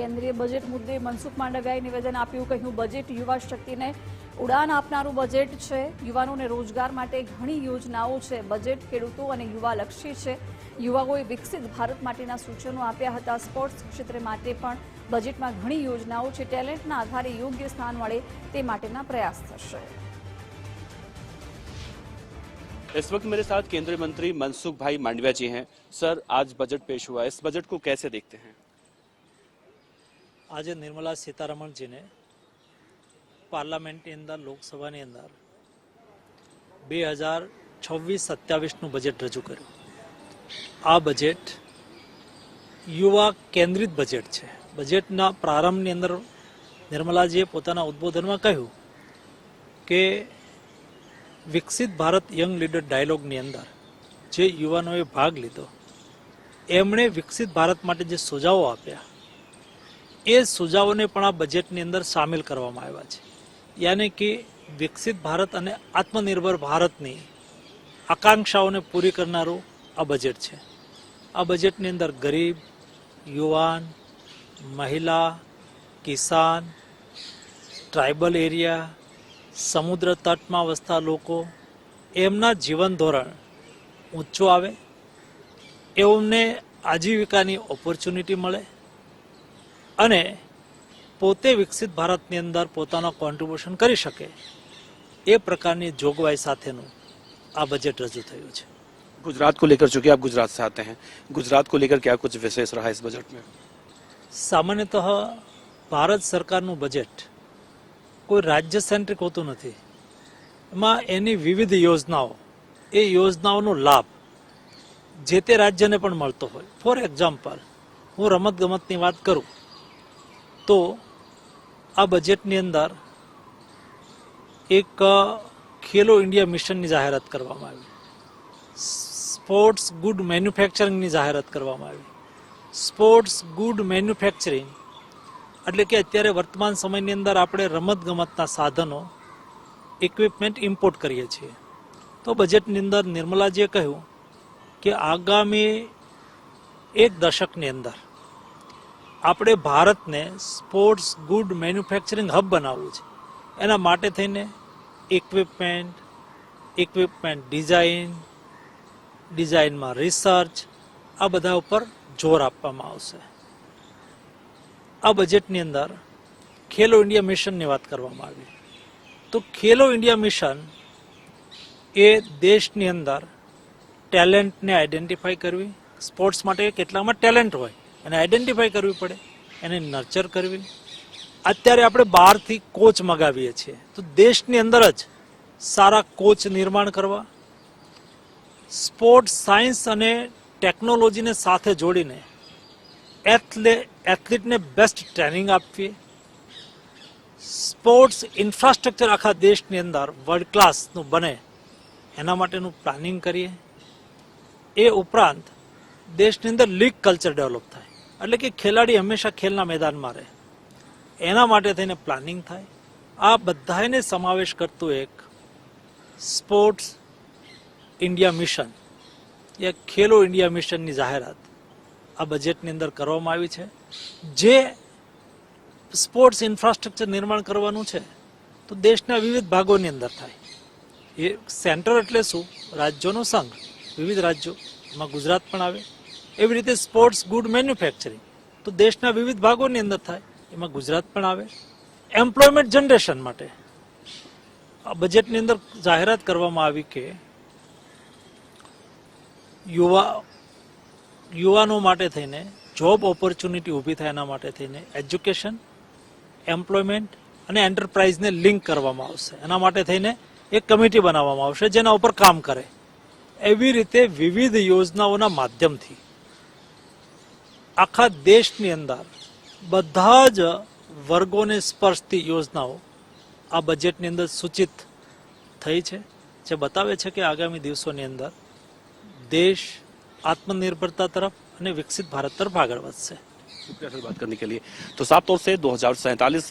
કેન્દ્રીય બજેટ મુદ્દે મનસુખ માંડવિયાએ નિવેદન આપ્યું કહ્યું બજેટ યુવા શક્તિને ઉડાન આપનારું બજેટ છે યુવાનોને રોજગાર માટે ઘણી યોજનાઓ છે બજેટ ખેડૂતો અને યુવા લક્ષી છે યુવાઓએ વિકસિત ભારત માટેના સૂચનો આપ્યા હતા સ્પોર્ટ્સ ક્ષેત્ર માટે પણ બજેટમાં ઘણી યોજનાઓ છે ટેલેન્ટના આધારે યોગ્ય સ્થાન મળે તે માટેના પ્રયાસ થશે इस वक्त मेरे साथ केंद्रीय मंत्री मनसुख भाई मांडविया जी हैं सर आज बजट पेश हुआ है इस बजट को कैसे देखते हैं આજે નિર્મલા સીતારમણજીને પાર્લામેન્ટની અંદર, લોકસભાની અંદર બે હજાર છવ્વીસ સત્યાવીસનું બજેટ રજૂ કર્યું. આ બજેટ યુવા કેન્દ્રિત બજેટ છે. બજેટના પ્રારંભની અંદર નિર્મલાજીએ પોતાના ઉદ્બોધનમાં કહ્યું કે વિકસિત ભારત યંગ લીડર ડાયલોગની અંદર જે યુવાનોએ ભાગ લીધો, એમણે વિકસિત ભારત માટે જે સુઝાવો આપ્યા એ સુઝાવોને પણ આ બજેટની અંદર સામેલ કરવામાં આવ્યા છે. યાની કે વિકસિત ભારત અને આત્મનિર્ભર ભારતની આકાંક્ષાઓને પૂરી કરનારું આ બજેટ છે. આ બજેટની અંદર ગરીબ, યુવાન, મહિલા, કિસાન, ટ્રાઇબલ એરિયા, સમુદ્ર તટમાં વસતા લોકો, એમના જીવન ધોરણ ઊંચું આવે, એમને આજીવિકાની ઓપોર્ચ્યુનિટી મળે અને પોતે વિકસિત ભારતની અંદર પોતાનો કોન્ટ્રીબ્યુશન કરી શકે એ પ્રકારની જોગવાઈ સાથેનું આ બજેટ રજૂ થયું છે गुजरात को लेकर चूंकि आप गुजरात से आते हैं गुजरात को लेकर क्या कुछ विशेष रहा इस बजट में સામાન્યતઃ ભારત સરકારનું બજેટ કોઈ રાજ્ય સેન્ટ્રિક હોતું નથી એમાં એની વિવિધ યોજનાઓ એ યોજનાઓનો લાભ જે તે રાજ્યને પણ મળતો હોય ફોર એક્ઝામ્પલ હું રમત ગમતની વાત કરું તો આ બજેટની અંદર એક ખેલો ઇન્ડિયા મિશનની જાહેરાત કરવામાં આવી. સ્પોર્ટ્સ ગુડ મેન્યુફેક્ચરિંગની જાહેરાત કરવામાં આવી. સ્પોર્ટ્સ ગુડ મેન્યુફેક્ચરિંગ એટલે કે અત્યારે વર્તમાન સમયની અંદર આપણે રમત ગમતના સાધનો ઇક્વિપમેન્ટ ઇમ્પોર્ટ કરીએ છીએ. તો બજેટની અંદર નિર્મલાજીએ કહ્યું કે આગામી એક દશકની અંદર આપણે ભારતને સ્પોર્ટ્સ ગુડ મેન્યુફેક્ચરિંગ હબ બનાવવું છે. એના માટે થઈને ઇક્વિપમેન્ટ ઇક્વિપમેન્ટ ડિઝાઇન ડિઝાઇનમાં રિસર્ચ આ બધા ઉપર જોર આપવામાં આવશે. આ બજેટની અંદર ખેલો ઇન્ડિયા મિશનની વાત કરવામાં આવી. તો ખેલો ઇન્ડિયા મિશન એ દેશની અંદર ટેલેન્ટને આઈડેન્ટિફાઈ કરવી સ્પોર્ટ્સ માટે કેટલામાં ટેલેન્ટ હોય. એને આઈડેન્ટિફાઈ કરવી પડે, એને નર્ચર કરવી. અત્યારે આપણે બહારથી કોચ મગાવીએ છીએ. તો દેશની અંદર જ સારા કોચ નિર્માણ કરવા સ્પોર્ટ્સ સાયન્સ અને ટેકનોલોજીને સાથે જોડીને એથલે એથ્લીટને બેસ્ટ ટ્રેનિંગ આપવી સ્પોર્ટ્સ ઇન્ફ્રાસ્ટ્રક્ચર આખા દેશની અંદર વર્લ્ડ ક્લાસનું બને, એના માટેનું પ્લાનિંગ કરીએ. એ ઉપરાંત દેશની અંદર લીગ કલ્ચર ડેવલપ થાય. એટલે કે ખેલાડી હંમેશા ખેલના મેદાનમાં રહે. એના માટે થઈને પ્લાનિંગ થાય. આ બધાને સમાવેશ કરતું એક સ્પોર્ટ્સ ઇન્ડિયા મિશન યા ખેલો ઇન્ડિયા મિશનની જાહેરાત આ બજેટની અંદર કરવામાં આવી છે. જે સ્પોર્ટ્સ ઇન્ફ્રાસ્ટ્રક્ચર નિર્માણ કરવાનું છે, તો દેશના વિવિધ ભાગોની અંદર થાય. એ સેન્ટર એટલે શું? રાજ્યોનો સંઘ. વિવિધ રાજ્યો. એમાં ગુજરાત પણ આવે. એવી રીતે સ્પોર્ટ્સ ગુડ મેન્યુફેક્ચરિંગ તો દેશના વિવિધ ભાગોની અંદર થાય. એમાં ગુજરાત પણ આવે. એમ્પ્લોયમેન્ટ જનરેશન માટે. આ બજેટની અંદર જાહેરાત કરવામાં આવી કે યુવા, યુવાનો માટે થઈને જોબ ઓપોર્ચ્યુનિટી ઊભી થાય એના માટે થઈને એજ્યુકેશન એમ્પ્લોયમેન્ટ અને એન્ટરપ્રાઇઝને લિંક કરવામાં આવશે. એના માટે થઈને એક કમિટી બનાવવામાં આવશે જેના ઉપર કામ કરે. એવી રીતે વિવિધ યોજનાઓના માધ્યમથી. આખા દેશની અંદર બધા જ વર્ગોને સ્પર્શતી યોજનાઓ આ બજેટની અંદર સૂચિત થઈ છે જે બતાવે છે કે આગામી દિવસોની અંદર દેશ આત્મનિર્ભરતા તરફ અને વિકસિત ભારત તરફ આગળ વધશે शुक्रिया सर बात करने के लिए तो साफ तौर से दो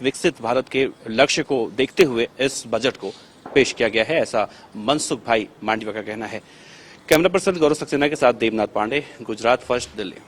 विकसित भारत के लक्ष्य को देखते हुए इस बजट को पेश किया गया है ऐसा मनसुख भाई मांडविया का कहना है कैमरा पर्सन गौरव सक्सेना के साथ देवनाथ पांडे गुजरात फर्स्ट दिल्ली